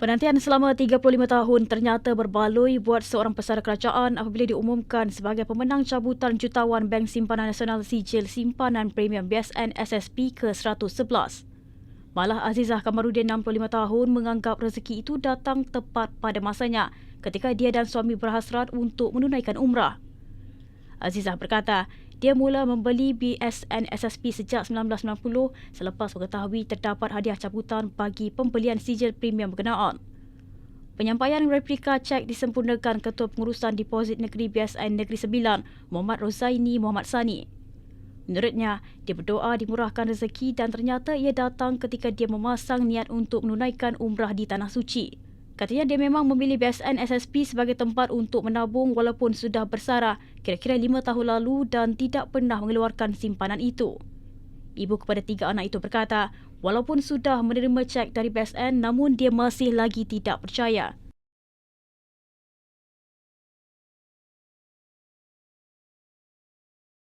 Penantian selama 35 tahun ternyata berbaloi buat seorang pesara kerajaan apabila diumumkan sebagai pemenang cabutan jutawan Bank Simpanan Nasional Sijil Simpanan Premium BSN SSP ke-111. Malah Azizah Kamarudin 65 tahun menganggap rezeki itu datang tepat pada masanya ketika dia dan suami berhasrat untuk menunaikan umrah. Azizah berkata, dia mula membeli BSN SSP sejak 1990 selepas mengetahui terdapat hadiah cabutan bagi pembelian sijil premium berkenaan. Penyampaian replika cek disempurnakan Ketua Pengurusan Deposit Negeri BSN Negeri Sembilan, Muhammad Rozaini Muhammad Sani. Menurutnya, dia berdoa dimurahkan rezeki dan ternyata ia datang ketika dia memasang niat untuk menunaikan umrah di Tanah Suci. Katanya dia memang memilih BSN SSP sebagai tempat untuk menabung walaupun sudah bersara kira-kira lima tahun lalu dan tidak pernah mengeluarkan simpanan itu. Ibu kepada tiga anak itu berkata, walaupun sudah menerima cek dari BSN namun dia masih lagi tidak percaya.